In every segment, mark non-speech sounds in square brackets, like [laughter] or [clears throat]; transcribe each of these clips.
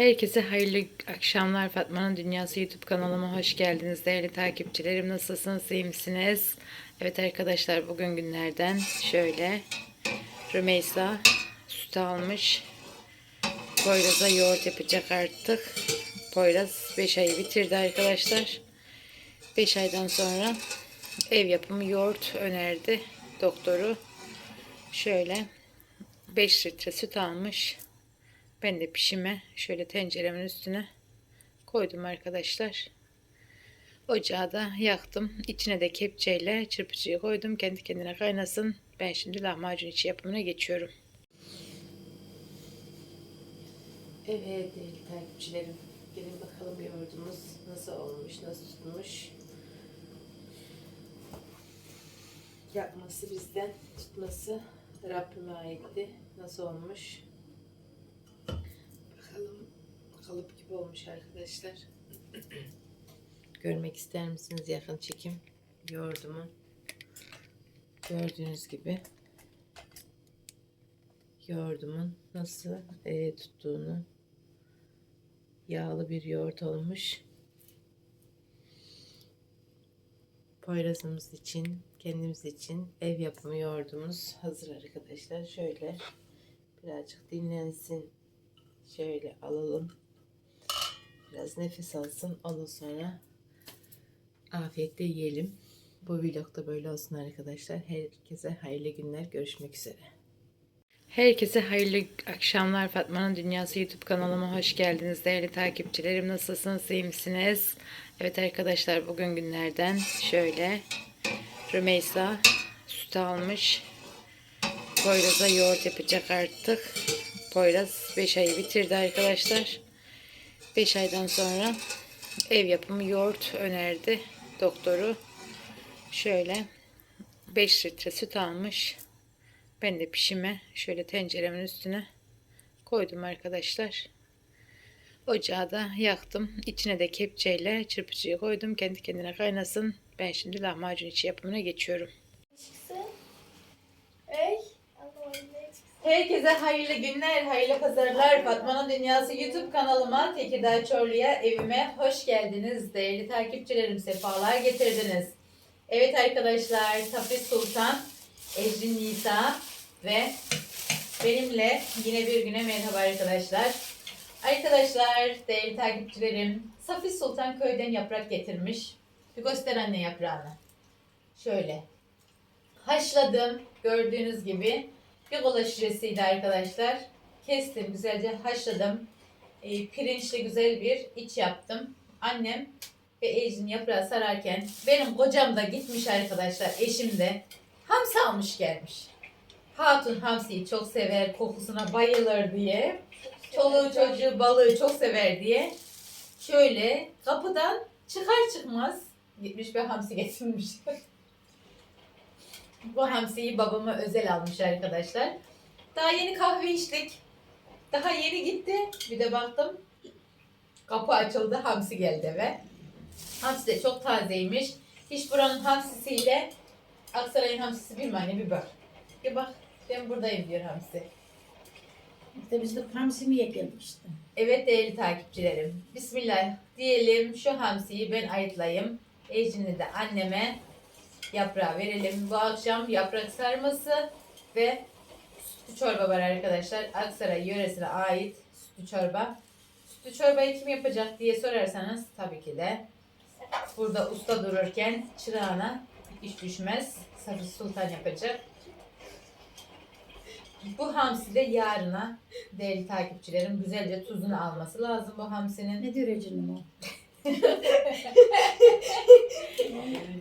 Herkese hayırlı akşamlar. Fatma'nın Dünyası YouTube kanalıma hoş geldiniz değerli takipçilerim. Nasılsınız? iyi misiniz? Evet arkadaşlar bugün günlerden şöyle Rümeysa süt almış. Poyraz'a yoğurt yapacak artık. Poyraz 5 ayı bitirdi arkadaşlar. 5 aydan sonra ev yapımı yoğurt önerdi doktoru. Şöyle 5 litre süt almış. Ben de pişime şöyle tenceremin üstüne koydum arkadaşlar. Ocağı da yaktım. İçine de kepçeyle çırpıcıyı koydum. Kendi kendine kaynasın. Ben şimdi lahmacun içi yapımına geçiyorum. Evet değerli takipçilerim. Gelin bakalım yoğurdumuz nasıl olmuş, nasıl tutmuş. Yapması bizden, tutması Rabbime aitti. Nasıl olmuş? Bakalım kalıp gibi olmuş arkadaşlar. [clears throat] Görmek ister misiniz yakın çekim yoğurdumu? Gördüğünüz gibi yoğurdumun nasıl e, tuttuğunu yağlı bir yoğurt olmuş. Poyrazımız için, kendimiz için ev yapımı yoğurdumuz hazır arkadaşlar. Şöyle birazcık dinlensin. Şöyle alalım. Biraz nefes alsın. Ondan sonra afiyetle yiyelim. Bu vlog da böyle olsun arkadaşlar. Herkese hayırlı günler. Görüşmek üzere. Herkese hayırlı akşamlar. Fatma'nın Dünyası YouTube kanalıma hoş geldiniz değerli takipçilerim. Nasılsınız? iyi misiniz? Evet arkadaşlar bugün günlerden şöyle Rümeysa süt almış. Poyraz'a yoğurt yapacak artık. Poyraz 5 ayı bitirdi arkadaşlar. 5 aydan sonra ev yapımı yoğurt önerdi doktoru. Şöyle 5 litre süt almış. Ben de pişime şöyle tenceremin üstüne koydum arkadaşlar. Ocağı da yaktım. İçine de kepçeyle çırpıcıyı koydum. Kendi kendine kaynasın. Ben şimdi lahmacun içi yapımına geçiyorum. çıksın. Ey. Herkese hayırlı günler, hayırlı pazarlar. Fatma'nın Dünyası YouTube kanalıma, Tekirdağ Çorlu'ya, evime hoş geldiniz. Değerli takipçilerim, sefalar getirdiniz. Evet arkadaşlar, Safi Sultan, Ecrin Nisa ve benimle yine bir güne merhaba arkadaşlar. Arkadaşlar, değerli takipçilerim, Safi Sultan köyden yaprak getirmiş. Bir göster anne yaprağını. Şöyle. Haşladım, gördüğünüz gibi. Bir kola şişesiydi arkadaşlar. Kestim, güzelce haşladım. E, pirinçli güzel bir iç yaptım. Annem ve Ejin yaprağı sararken benim kocam da gitmiş arkadaşlar, eşim de hamsi almış gelmiş. Hatun hamsiyi çok sever, kokusuna bayılır diye. Çoluğu çocuğu balığı çok sever diye. Şöyle kapıdan çıkar çıkmaz gitmiş bir hamsi getirmiş. [laughs] Bu hamsiyi babama özel almış arkadaşlar. Daha yeni kahve içtik. Daha yeni gitti. Bir de baktım. Kapı açıldı. Hamsi geldi eve. Hamsi de çok tazeymiş. Hiç buranın hamsisiyle Aksaray'ın hamsisi bir mi anne bir bak. Bir bak. Ben buradayım diyor hamsi. İşte biz de hamsimiye gelmişti. Evet değerli takipçilerim. Bismillah diyelim şu hamsiyi ben ayıtlayayım. Ejin'i de anneme yaprağı verelim. Bu akşam yaprak sarması ve sütlü çorba var arkadaşlar. Aksaray yöresine ait sütlü çorba. Sütlü çorbayı kim yapacak diye sorarsanız tabii ki de burada usta dururken çırağına iş düşmez. Safi Sultan yapacak. Bu hamsi de yarına değerli takipçilerim güzelce tuzunu alması lazım bu hamsinin. Ne canım o? [laughs]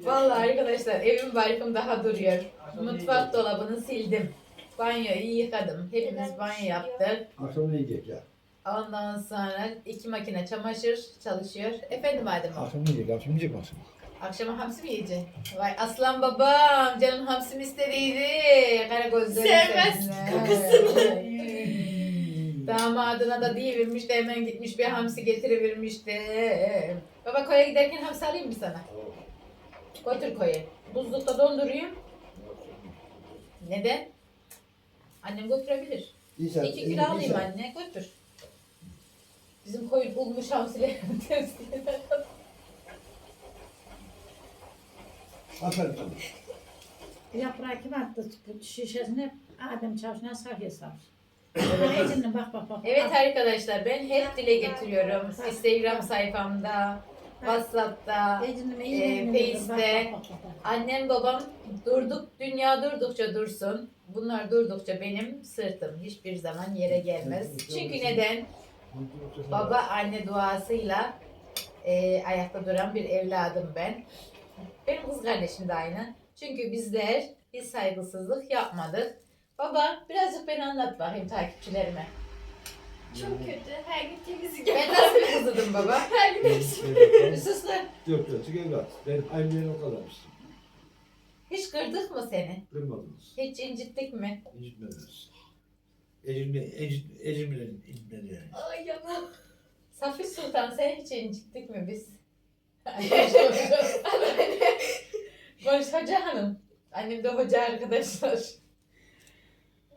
Vallahi arkadaşlar evim barkım daha duruyor. Mutfak dolabını sildim. Banyoyu yıkadım. Hepimiz banyo yaptık. Akşam ne yiyecek ya? Ondan sonra iki makine çamaşır çalışıyor. Efendim Adem abi, Akşam ne yiyecek? Akşam yiyecek mi akşam? Akşama hamsi mi yiyeceksin? Vay aslan babam canım hamsi mi istediydi? Kara gözlerim Sevmez, kokusunu. Damadına da deyivermiş de hemen gitmiş bir hamsi getirivermiş de. Baba koya giderken hamsi alayım mı sana? Götür koya. Buzlukta dondurayım. Neden? Annem götürebilir. İyi sen. İki iyi- kilo iyi alayım anne götür. Bizim koyun bulmuş temsilciler. [laughs] Aferin sana. Yaprağı kim attı? Şişesini Adem Çavuş'una Safiye savur. Ece'nin bak bak bak. Evet arkadaşlar ben hep dile getiriyorum. Instagram sayfamda, Whatsapp'ta, Ece'nin e, iyi yemin Face'te. bak, bak, bak, bak. Annem babam durduk, dünya durdukça dursun. Bunlar durdukça benim sırtım hiçbir zaman yere gelmez. Çünkü neden? Baba anne duasıyla e, ayakta duran bir evladım ben. Benim kız kardeşim de aynı. Çünkü bizler hiç saygısızlık yapmadık. Baba birazcık beni anlat bakayım takipçilerime. Çok kötü. Her gün temizlik Ben yapar. nasıl bir kızıdım baba? [laughs] Her gün hepsi. Ben Sus lan. dört dörtlük evlat. Ben aileye o kadarmıştım. Hiç kırdık mı seni? Kırmadınız. Hiç incittik mi? İncitmediniz. Ecimle, ecim- ecimle incitmedi yani. Ay yalan. Safi Sultan seni hiç incittik mi biz? [laughs] Konuş hoca hanım. Annem de hoca arkadaşlar.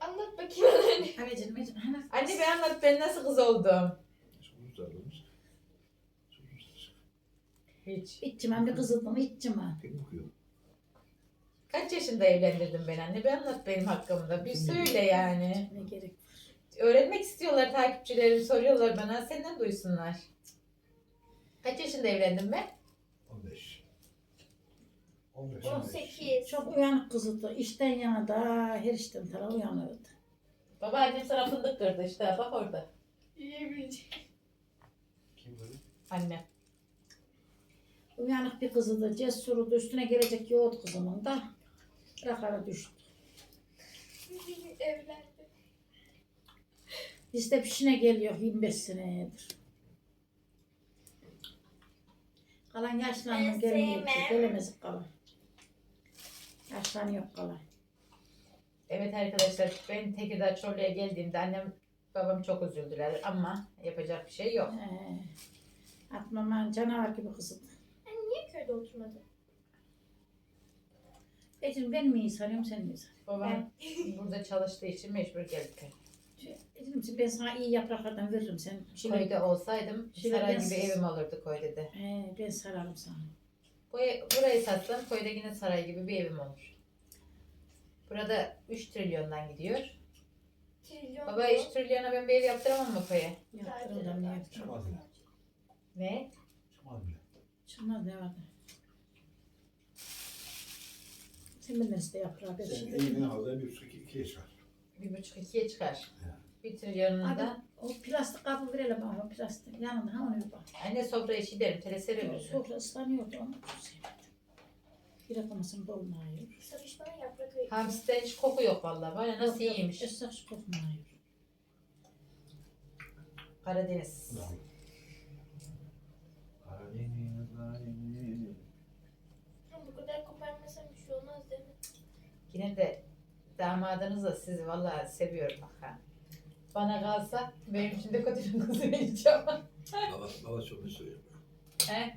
Anlat bakayım [laughs] anne. Ece'nin. Hani Anne bir anlat ben nasıl kız oldum? Sorumuz darlamış. Sorumuz Hiç. İçim hem de kızıldım içim ha. Kim okuyor? Kaç yaşında evlendirdin ben anne? Bir anlat benim hakkımda. Bir söyle yani. Ne gerek. Öğrenmek istiyorlar takipçilerim soruyorlar bana. Senden duysunlar. Kaç yaşında evlendim ben? 15. 15. 18. Çok uyanık kızıldı. İşten yana da her işten tara uyanırdı. Baba annem sana fındık kırdı işte bak orada. Yiyebilecek. Kim dedi? Anne. Uyanık bir kızıdı. Cesurdu. Üstüne gelecek yoğurt kızımın da. Rakara düştü. Evlendi. Bizde pişine geliyor 25 senedir. Kalan yaşlanma Ben gelmiyor. Gelemez kalan. Yaşlanıyor kalan. Evet arkadaşlar ben Tekirdağ Çorlu'ya geldiğimde annem babam çok üzüldüler ama yapacak bir şey yok. Ee, atmama canavar gibi kızıdı. Niye köyde oturmadın? Ecim ben mi iyi sanıyorum sen mi iyi sanıyorsun? Babam [laughs] burada çalıştığı için mecbur geldik. Ecim ben sana iyi yapraklardan veririm sen. Şöyle, Köyde olsaydım saray ben- gibi evim olurdu köyde de. Ee, ben sararım sana. Bu, burayı satsam köyde yine saray gibi bir evim olur. Burada 3 trilyondan gidiyor. Trilyon. Baba 3 trilyona ben bir ev yaptıramam mı köye? Yaptırım da ne yaptırım. Çıkmaz bile. Ne? Çıkmaz bile. Çıkmaz ne vardı? Sen bilmez de yaprağı ben Sen şimdi. elini havada bir buçuk ikiye çıkar. Bir buçuk ikiye çıkar. Ya. Bir trilyonunda. Hadi o plastik kabı verelim ama plastik yanında ha onu bir bak. Anne sofra işi derim. Teleseri Evet. verirsin. Sofra ıslanıyordu onu çok sevmedim. Bir atamasın dolmuyor. Sarışmana yaprak ayı. Hamsiden hiç koku yok vallahi. Bana nasıl iyiymiş. Şu kokmuyor. Karadeniz. Karadeniz, Karadeniz. Bu kadar koparmasam bir şey olmaz değil mi? Yine de damadınız da sizi vallahi seviyorum bak ha. Bana kalsa benim için de kötü bir kız vereceğim. Baba, baba söylemi söyleyeyim. He?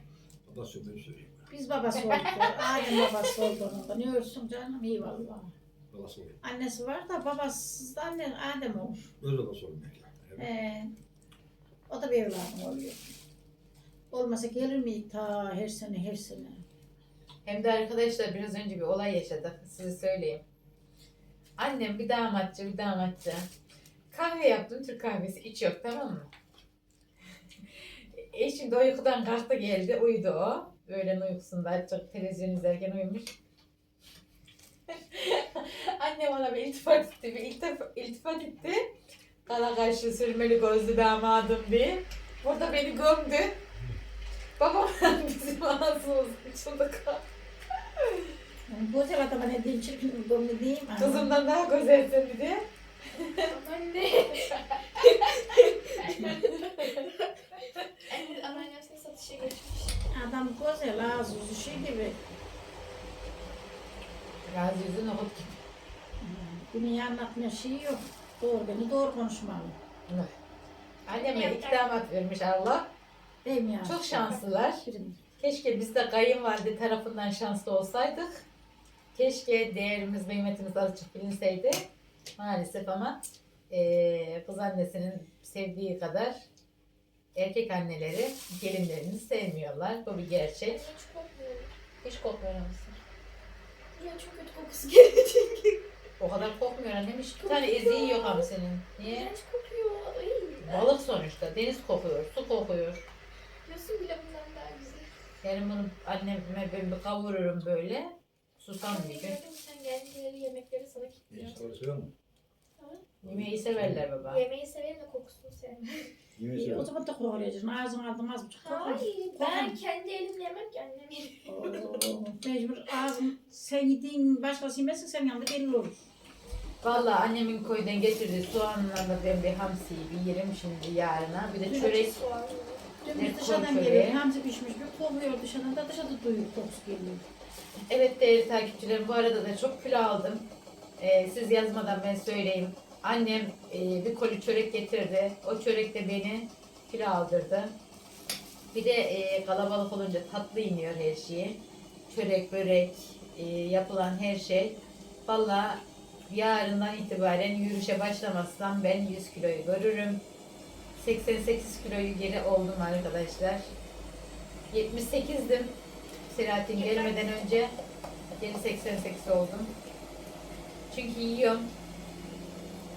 Baba söylemi söyleyeyim. Biz babası olduk. Adem babası oldu onun da. Ne ölsün canım iyi valla. Baba söyleyeyim. Annesi var da babasız da anne Adem olur. Böyle baba söyleyeyim. Evet. Ee, o da bir evladım oluyor. Olmasa gelir mi ta her sene her sene. Hem de arkadaşlar biraz önce bir olay yaşadık. Size söyleyeyim. Annem bir damatçı bir damatçı. Kahve yaptım Türk kahvesi iç yok tamam mı? [laughs] Eşim de uykudan kalktı geldi uyudu o. Öğlen uykusunda çok televizyon izlerken uyumuş. [laughs] Annem ona bir iltifat etti, bir iltif- iltifat etti. Kala kaşlı sürmeli gözlü damadım diye. Burada beni gömdü. Babam [laughs] bizim ağzımız açıldı kaldı. Yani güzel adama ne diyeyim çirkin ne diyeyim. Kızımdan daha güzelsin bir de. Anne. Anne anneannesine satışa geçmiş. Adam güzel ağzı yüzü şey gibi. Gazi yüzü nohut gibi. Günü anlatmaya şey yok. Doğru beni doğru konuşmalı. Anneme iki damat vermiş Allah. Değil mi ya? Çok şanslılar. Keşke biz de kayınvalide tarafından şanslı olsaydık. Keşke değerimiz, kıymetimiz azıcık bilinseydi. Maalesef ama eee kız annesinin sevdiği kadar erkek anneleri gelinlerini sevmiyorlar. Bu bir gerçek. Hiç kokmuyorum. Hiç kokmuyor musun? Ya çok kötü kokusu geliyor çünkü. O kadar kokmuyor annem. Hiç bir tane eziği yok ama senin. Niye? İğrenç kokuyor. Ay. Balık sonuçta. Deniz kokuyor, su kokuyor. Yosun bile bundan daha güzel. Yani bunu anneme ben bir kavururum böyle. Susam sen geldiğinde yemekleri sana kilitliyor. Musun? Yemeği severler baba. Yemeği severim de kokusunu sevmem. Seviyor O zaman da kovalayacaksın. Ağzını aldım az buçuk kokar. Hayır ben kendi elimle yemem ki annem. Oo, Mecbur ağzın sen yediğin başkası yemesin sen yanında belli olur. Vallahi annemin koydan getirdiği soğanlarla ben bir hamsiyi bir yerim şimdi yarına. Bir de çörek Soğan. Dün Ne biz dışarıdan geliyor. Hamsi pişmiş bir kovuyor dışarıdan da dışarıda duyuyor kokusu geliyor. Evet değerli takipçilerim bu arada da çok kilo aldım. Ee, siz yazmadan ben söyleyeyim. Annem e, bir koli çörek getirdi. O çörek de beni kilo aldırdı. Bir de e, kalabalık olunca tatlı iniyor her şeyi. Çörek, börek, e, yapılan her şey. Vallahi yarından itibaren yürüyüşe başlamazsam ben 100 kiloyu görürüm. 88 kiloyu geri oldum arkadaşlar. 78'dim. Selahattin gelmeden önce geri 88 oldum. Çünkü yiyorum.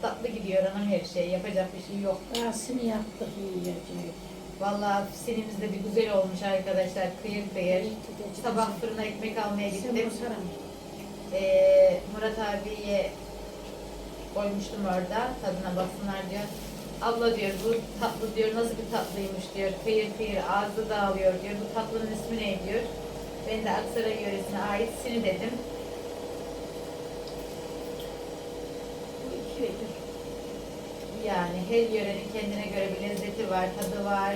Tatlı gidiyor anam her şey. Yapacak bir şey yok. Ağzını yaptık yiyecek. Vallahi sinimiz de bir güzel olmuş arkadaşlar. Kıyır kıyır. Sabah fırına ekmek almaya gittim. Ee, Murat abiye koymuştum orada. Tadına baksınlar diyor. Abla diyor bu tatlı diyor nasıl bir tatlıymış diyor. Kıyır kıyır ağzı dağılıyor diyor. Bu tatlının ismi ne diyor. Ben de Aksaray yöresine ait sini dedim. Yani her yörenin kendine göre bir lezzeti var, tadı var.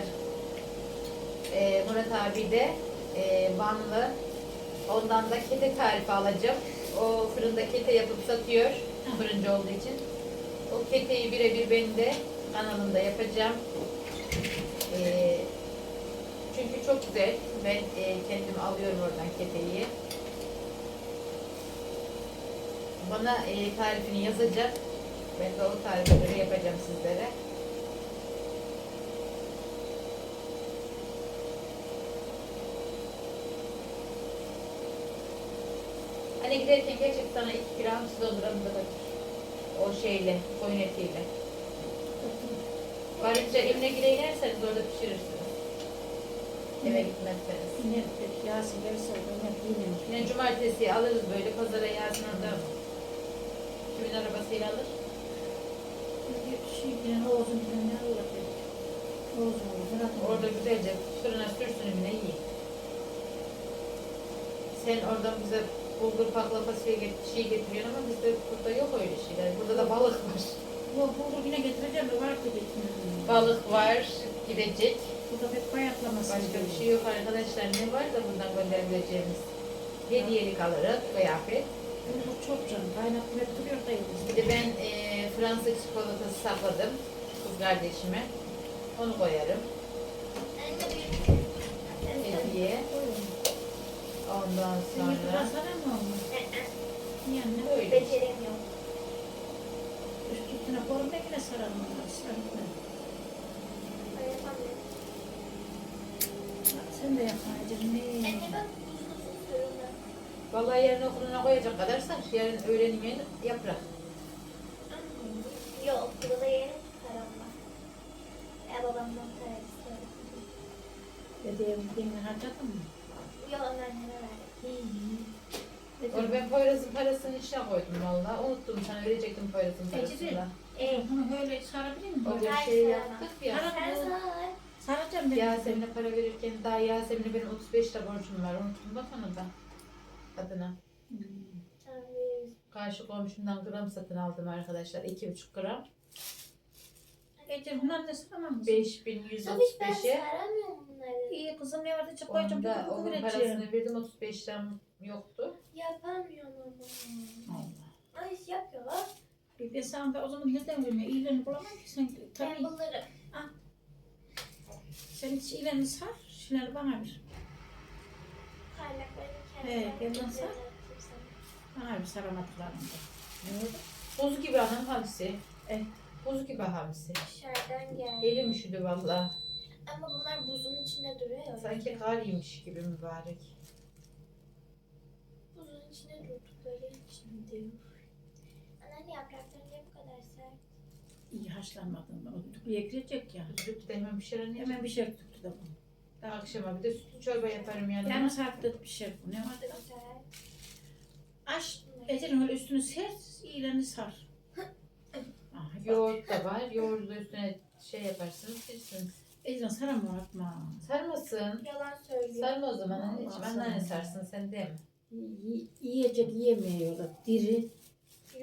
Ee, Murat abi de e, Vanlı. Ondan da kete tarifi alacağım. O fırında kete yapıp satıyor. Fırıncı olduğu için. O keteyi birebir ben de kanalımda yapacağım. Ee, çünkü çok güzel. Ben e, kendim alıyorum oradan keteyi. Bana e, tarifini yazacak. Ben de o tarife göre yapacağım sizlere. Hani giderken gerçekten sana iki gram su dolduramı da götür. O şeyle, koyun etiyle. Ayrıca evine gire inerseniz orada pişirirsiniz. Eve gitmezseniz. Yine pek Yasin gelirse orada yine yine. Yine cumartesi alırız böyle pazara Yasin orada kimin arabasıyla alır? Bir şey yine Oğuz'un yine ne alır? Oğuz'un. Murat'ın Orada güzelce fırına sürsün yine iyi. Sen oradan bize bulgur pakla fasulye get şey getiriyorsun ama bizde burada yok öyle şeyler. Burada da balık var. Yok bulgur yine getireceğim de var ki Balık var, gidecek. Burada pek bayatlaması. Başka bir şey yok arkadaşlar. Ne var da buradan gönderebileceğimiz? Hediyelik alırız, kıyafet. Bulgur çok canım. Kaynatma hep duruyor da. Bir de ben e, Fransız çikolatası sakladım kız kardeşime. Onu koyarım. Anne Hediye. Ondan sonra anne? böyle. Beceremiyorum. Üst üstüne korum da yine sararım onları. Sararım. Ay yapamıyorum. Sen de yapacaksın. Ne? Vallahi yarın okuluna koyacak kadar sar. Yarın öğlen yemeğini yaprak. Yok burada yerim param var. Ya babamdan para istiyorum. Dediğim dinle harcadın mı? Yok anneme verdim. Onu ben Poyraz'ın parasını içine koydum vallahi. Unuttum sana verecektim Poyraz'ın parasını. Ee, Bunu böyle sarabilir miyim? O Böyle. bir Hayır, şey yaptık ya. Saramam. Saracağım ben. Yasemin'e para verirken daha Yasemin'e benim 35 lira borcum var. Unuttum bak onu da. Adına. Hmm. Tamam. Karşı komşumdan gram satın aldım arkadaşlar. 2,5 gram. Ne saramam mısın? Tabii ben 5135'e. saramıyorum bunları. İyi kızım ne vardı? Çık koyacağım. Onda onun parasını verdim 35 liram yoktu. Yapamıyorum ama. Allah. Ay yapıyorlar. Bir de sen de o zaman neden vermiyor? İyilerini bulamam ki sen. Ben Tabii bunları. Sen hiç iyilerini sar. Şunları bana ver. Kaynaklarını He, lan sen. Bana bir saramadıklarını da. Ne oldu? Gibi anam hamsi. Evet. Buz gibi hamsi. Dışarıdan geldi. Elim üşüdü valla. Ama bunlar buzun içinde duruyor ya. Sanki kar yemiş gibi mübarek. Buzun içinde durdukları için diyor. Anneanne yaprakları niye bu kadar sert? İyi haşlanmadım. O düdüklüye girecek ya. De hemen pişer anne. Hemen bir şey tuttu da bu. Daha akşama bir de sütlü çorba yaparım yanına. Yarım saatte bir şey bu. Ne var? Da. Aç. Ecerin öyle üstünü ser, iyilerini sar. [laughs] Ah. Yoğurt da var. Yoğurdu da üstüne şey yaparsınız, pirsiniz. Ecerin saramı atma. Sarmasın. Yalan söylüyor. Sarma o zaman anneciğim. Anneanne sarma. sarsın sen de mi? Y- yiyecek yiyemiyorlar. Diri.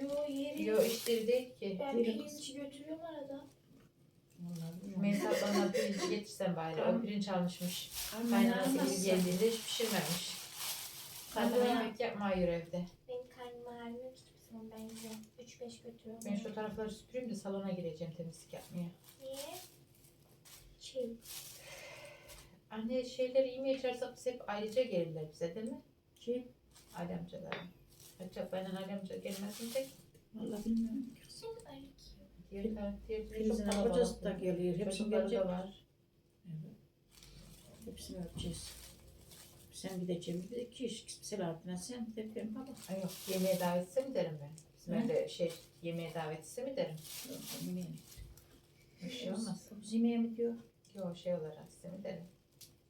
Yo yeri. Yo işleri değil ki. Ben pirinç götürüyorum arada. Meysa bana pirinci getirsen bari. O pirinç almışmış. Kaynanası gibi geldiğinde hiç pişirmemiş. Zaten Kaynana- yemek yapmıyor evde. Benim karnım ağrımıyor ki hiçbir zaman ben yiyorum. 3-5 götürüyorum. Ben şu tarafları süpüreyim de salona gireceğim temizlik yapmaya. Niye? Şey, Anne şeyleri yemeye biz hep ayrıca gelirler bize değil mi? Kim? Ali Acaba benden gelmez mi tek? Vallahi bilmiyorum. sen erkek. Diğer taraf, diğer taraf çok Filiz'in kalabalık. kocası da geliyor. Hepsini Çocukları gelecek. da var. Evet. Hepsini ölçeceğiz. Sen gideceğim. Bir de iki iş. Selahattin'e sen bir de benim baba. Ay yok yemeğe davet etse mi derim ben. Bizim Hı? evde şey yemeğe davet etse mi derim. Yok, yemeğe? Bir şey olmaz. Biz yemeğe mi diyor? Yok şey olarak etse mi derim.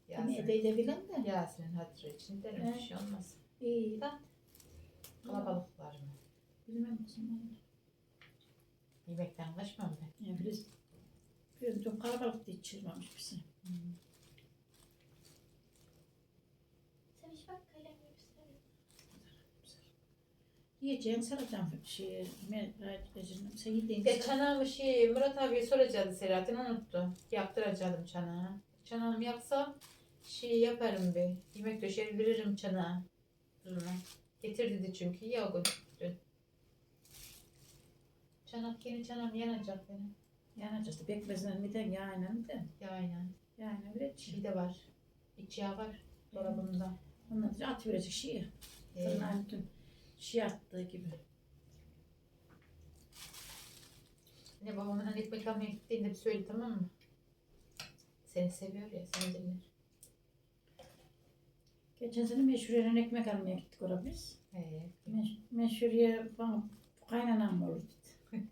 Yemeğe de de bilen de. Yasin'in hatırı için derim bir He. şey olmaz. İyi. Da. Kalabalıklar mı? Bilmem kızım. Yemekten kaçmam ben. Yani Filiz Filiz çok kalabalık diye çırmamış bizi. Sen hiç bak kalem. Yiyeceğin saracağım şey, meracını. Sen yediğin Ya çanağımı şey Murat abiye soracaktı Selahattin unuttu. Yaptıracaktım çanağı. Çanağımı yapsam şey yaparım bir. Yemek döşer veririm çanağı. Fırına. Getir dedi çünkü ya o dün. Çanak yeni çanağım yanacak benim. Yanacağız. Bekmezden bir de yağıyla bir de. Ya aynen. Yağıyla bir de Şey de var. İç yağ var dolabımda. Ondan sonra at verecek. Ee, Fırına bütün şey attığı gibi. ne babamın hani ekmek almaya gittiğinde bir söyle tamam mı? Seni seviyor ya seni dinler. Geçen sene meşhuriyenin ekmek almaya gittik oraya biz. Ee, Meş, meşhuriye bana kaynanam olur dedi. [laughs]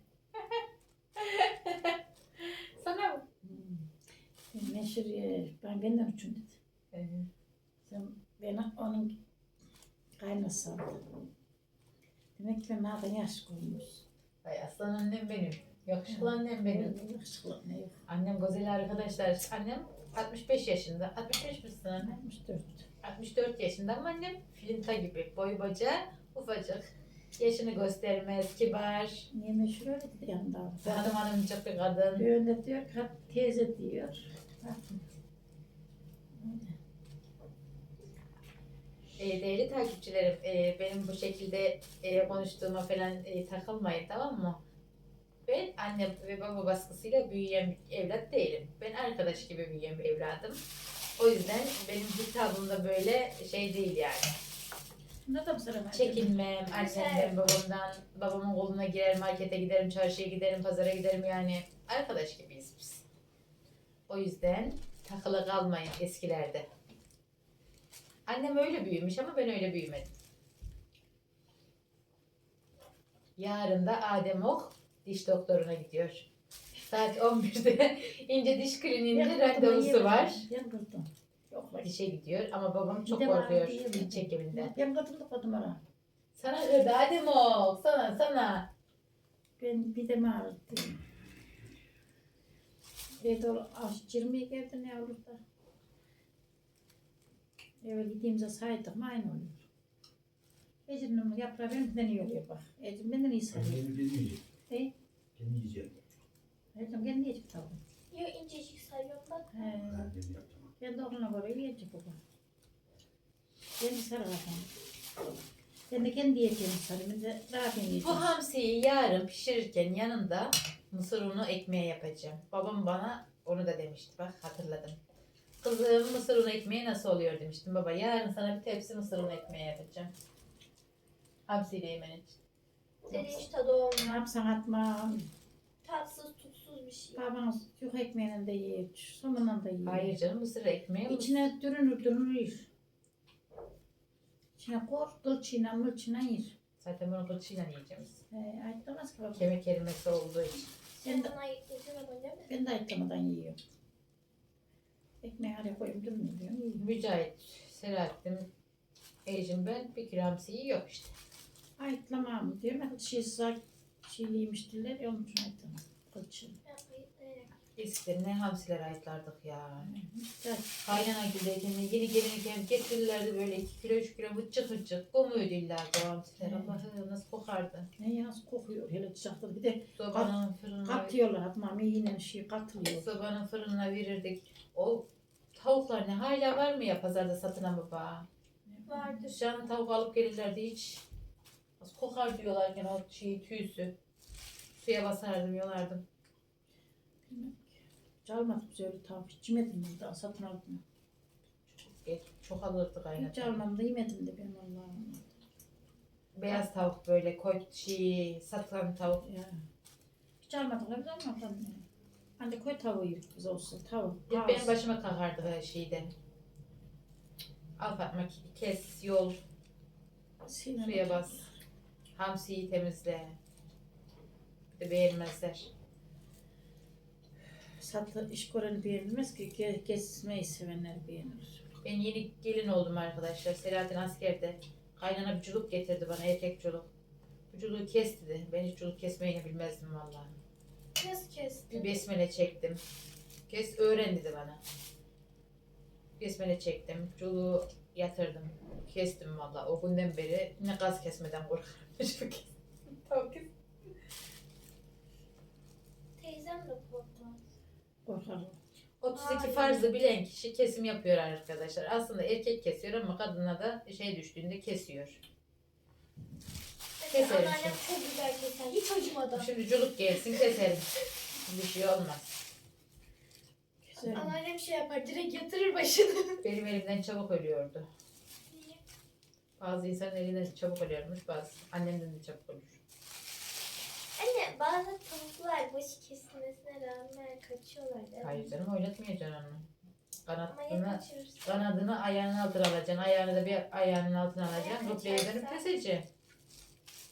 sana mı? Hmm. Meşhuriye ben benden üçün dedi. Ee, Sen beni onun kaynası aldı. Demek ki ben nereden yaş koymuş. Ay aslan annem benim. Yakışıklı annem benim. Yakışıklı ne yok. Annem güzel arkadaşlar. Annem 65 yaşında. 65 misin anne? 64. 64 yaşında ama annem filinta gibi. Boyu bacağı ufacık. Yaşını göstermez, kibar. Niye meşhur öyle dedi yanında. Hanım hanımcık bir kadın. Böyle diyor ki teyze diyor. E, değerli takipçilerim, e, benim bu şekilde e, konuştuğuma falan e, takılmayın tamam mı? Ben anne ve baba baskısıyla büyüyen bir evlat değilim. Ben arkadaş gibi büyüyen bir evladım. O yüzden benim hitabım da böyle şey değil yani. Ne da sıra Çekinmem annemden, babamdan, babamın koluna girer, markete giderim, çarşıya giderim, pazara giderim yani. Arkadaş gibiyiz biz. O yüzden takılı kalmayın eskilerde. Annem öyle büyümüş ama ben öyle büyümedim. Yarın da Adem Ok diş doktoruna gidiyor. Saat 11'de [laughs] ince diş kliniğinde randevusu var. Ben kırdım. Yok bak. Dişe gidiyor ama babam çok var, korkuyor diş var. çekiminden. Ben kırdım da koydum ara. Sana kırdı Adem Ok, sana sana. Ben bir de mi ağrıttım. Evde ol, aş, 20'ye geldi ne olur da. Eve gittiğimizde saydık mı aynı oluyor. Ecrin yaprağı benden iyi oluyor bak. Ecrin benden iyi sayıyor. Kendini yiyecek. Ne? Kendi yiyecek. Ecrin kendi yiyecek tabii. Yo incecik sarıyorum bak. He. Kendi oğluna göre yiyecek baba. Kendi sarı kafam. Ben de kendi yiyeceğimi sarayım. Ben de rahat Bu yiyeceğim. hamsiyi yarın pişirirken yanında mısır unu ekmeği yapacağım. Babam bana onu da demişti. Bak hatırladım. Kızım mısır unu ekmeği nasıl oluyor demiştim. Baba yarın sana bir tepsi mısır unu ekmeği yapacağım. Hamsiyle yemen için. Dedi hiç tadı Ne olmuyor. yapsan atma. Pişmiş ya. Babamız yok ekmeğinden de yiyor, somundan da yiyor. Hayır canım mısır ekmeği? İçine dürünür dürünür yer. İçine kor, kılçıyla mılçıyla yer. Zaten bunu kılçıyla yiyeceğiz. He, ayıtlamaz ki baba. Kemik kelimesi olduğu için. Sen bana ayıkladın ama değil mi? Ben de ayıtlamadan yiyorum. Ekmeği araya koyup dürünür diyorum. Mücahit, Selahattin, Ecim ben bir hamsi yok işte. Ayıtlamam diyorum. Ben şey zar şeyliymiş diller onun için ayıtlamam. Kılçı. Eskiden ne hamsiler ayıtlardık ya. Güzel. Kaynana güldeyken de yeni gelinken getirirlerdi böyle 2 kilo 3 kilo vıcık vıcık. Komuyordu illa bu hamsiler. Allah'ım nasıl kokardı. Ne yaz kokuyor hele dışarıda bir de Sobanın fırınına, katıyorlar atmam yine şey katılıyor. sobanın fırınına verirdik. O tavuklar ne hala var mı ya pazarda satılan baba? Vardır. Dışarıdan tavuk alıp gelirlerdi hiç. Nasıl kokar diyorlarken o şey tüysü. Suya basardım yolardım. Çalmadık biz öyle tavuk hiç yemedim biz daha satın aldım. Geç, çok alırdık Hiç aynen. almam da yemedim de ben Allah'ım. Beyaz tavuk böyle koy şey satılan tavuk. Ya. Hiç almadık biz almadım. Hani koy tavuğu yedik biz olsun tavuk. Hep benim başıma kalkardı her şeyde. Al Fatma kes yol Sinir- suya bas. Hamsiyi temizle. Bir de beğenmezler. Satı iş göreni beğenilmez ki ge- gezmeyi sevenler beğenir. Ben yeni gelin oldum arkadaşlar. Selahattin askerde. Kaynana bir culuk getirdi bana erkek culuk. Bu culuğu kes dedi. Ben hiç culuk kesmeyi bilmezdim vallahi. Nasıl Bir kestin? besmele çektim. Kes öğren dedi bana. Besmele çektim. Culuğu yatırdım. Kestim valla. O günden beri ne gaz kesmeden korkarım [laughs] kes- Tavuk kes. Teyzem de korkmaz. Korkar. 32 Farzı bilen kişi kesim yapıyor arkadaşlar. Aslında erkek kesiyor ama kadına da şey düştüğünde kesiyor. Keserim anneannem çok güzel keser. Hiç acımadan. Şimdi culuk gelsin keserim. Bir şey olmaz. Güzel. Anneannem şey yapar direkt yatırır başını. [laughs] Benim elimden çabuk ölüyordu. Bazı insanın elinden çabuk ölüyormuş, bazı annemden de çabuk ölür. Anne bazı tavuklar başı kesilmesine rağmen kaçıyorlar değil mi? Hayır canım oynatmayacaksın onu. Kanadını, kanadını ayağının altına alacaksın. Ayağını da bir ayağının altına alacaksın. Kıbleye dönüp keseceksin.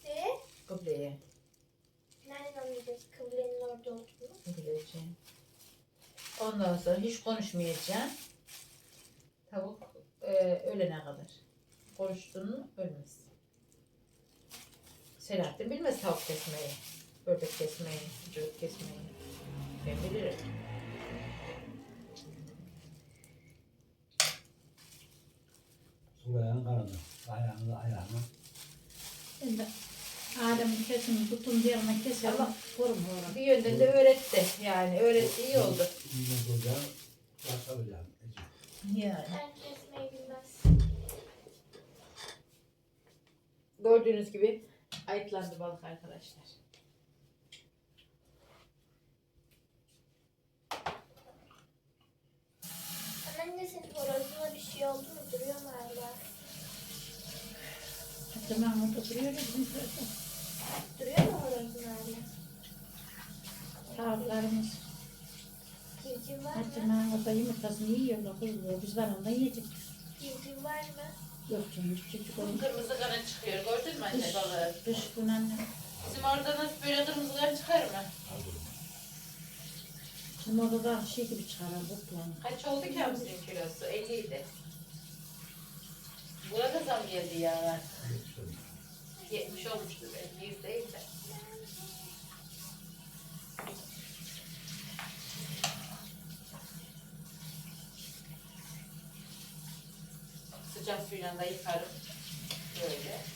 Ne? Kıbleye. Nereden anlayacağız kıblenin orada olduğunu? Kıbleyeceksin. Ondan sonra hiç konuşmayacaksın. Tavuk e, ölene kadar. Konuştun mu ölmez. Selahattin bilmez tavuk kesmeyi. Ördek kesmeyi, çocuk kesmeyi. Ben bilirim. Sulayan kanadı. Ayağını ayağını. Ben de Adem'in kesini tutun diğerine keserim. Ama- Korum. Bir yönden de öğretti. Yani öğretti iyi oldu. Yine duracağım. Başlayacağım. Yani. Ben kesmeyi bilmez. Gördüğünüz gibi ayıtlandı balık arkadaşlar. Anneanne senin horozuna bir şey oldu mu? Duruyor mu hala? Ben orada duruyor ya bizim köyde. Duruyor mu horozun hala? Tavuklarımız. Civciv var mı? ben orada yumurtasını yiyorlar. Kızıyor. Biz var onda yiyecek. Civciv var mı? Yok canım çocuk olmuş. Kırmızı kanı çıkıyor. Gördün mü Kış, kış gün anne. Bizim orada nasıl böyle kırmızı kan çıkar mı? Bizim orada da şey gibi çıkarar buklan. Kaç oldu ki hamsinin kilosu? 50 idi. Burada zam geldi ya. 70 olmuştu belki 100 değil de. Sıcak suyla da yıkarım. Böyle.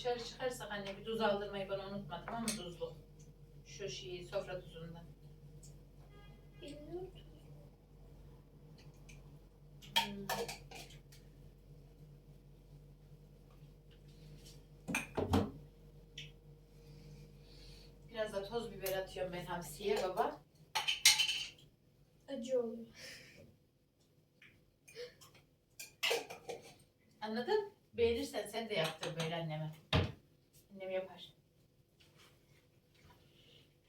Dışarı çıkarsak anne bir tuz aldırmayı bana unutmadım ama tuzlu. Şu şeyi sofra tuzundan. Bilmiyorum. Biraz da toz biber atıyorum ben hamsiye baba. Acı oluyor. Anladın? Beğenirsen sen de yaptır böyle anneme. Annem yapar.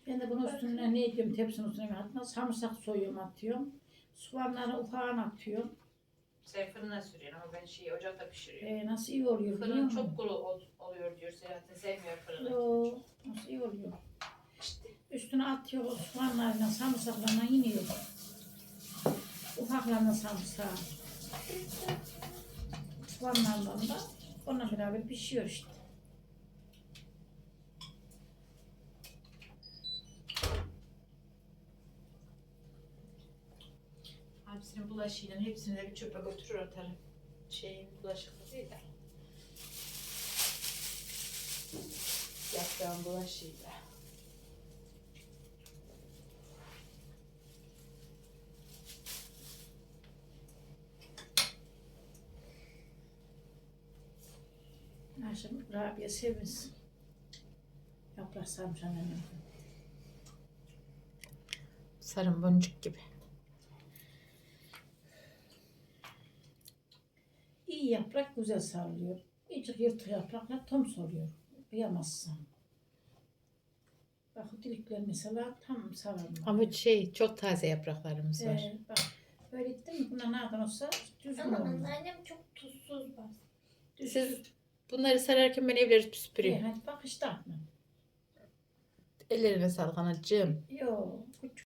Ben de bunun üstüne ne ediyorum tepsinin üstüne atma. Sarımsak soyuyorum atıyorum. Soğanları ufağın atıyorum. Sen fırına sürüyorsun ama ben şeyi ocakta pişiriyorum. Ee, nasıl iyi oluyor biliyor Fırın musun? çok kuru ol- oluyor diyor Selahattin. Sevmiyor fırını. Yo, nasıl iyi oluyor. İşte. Üstüne atıyor o soğanlarla sarımsaklarla iniyor. Ufaklarla sarımsağı. Soğanlarla da onunla beraber pişiyor işte. Hamsinin bulaşığıyla hepsini de bir çöpe götürür atarım. Şeyin bulaşıklı değil de. Yaprağın bulaşığıyla. Akşam Rabia sevinsin. Yaprak sarımsağına. Sarım boncuk gibi. İyi yaprak güzel sarılıyor. İyice yırtık yapraklar tam soruyor. Kıyamazsın. Bak dilikler mesela tam sarılmıyor. Ama şey çok taze yapraklarımız var. Ee, bak böyle ettim mi bunlar nereden olsa düzgün Ama olur. anneannem çok tuzsuz bas. Siz bunları sararken ben evleri süpürüyorum. hadi bak işte atma. Ellerine sağlık anacığım. Yok.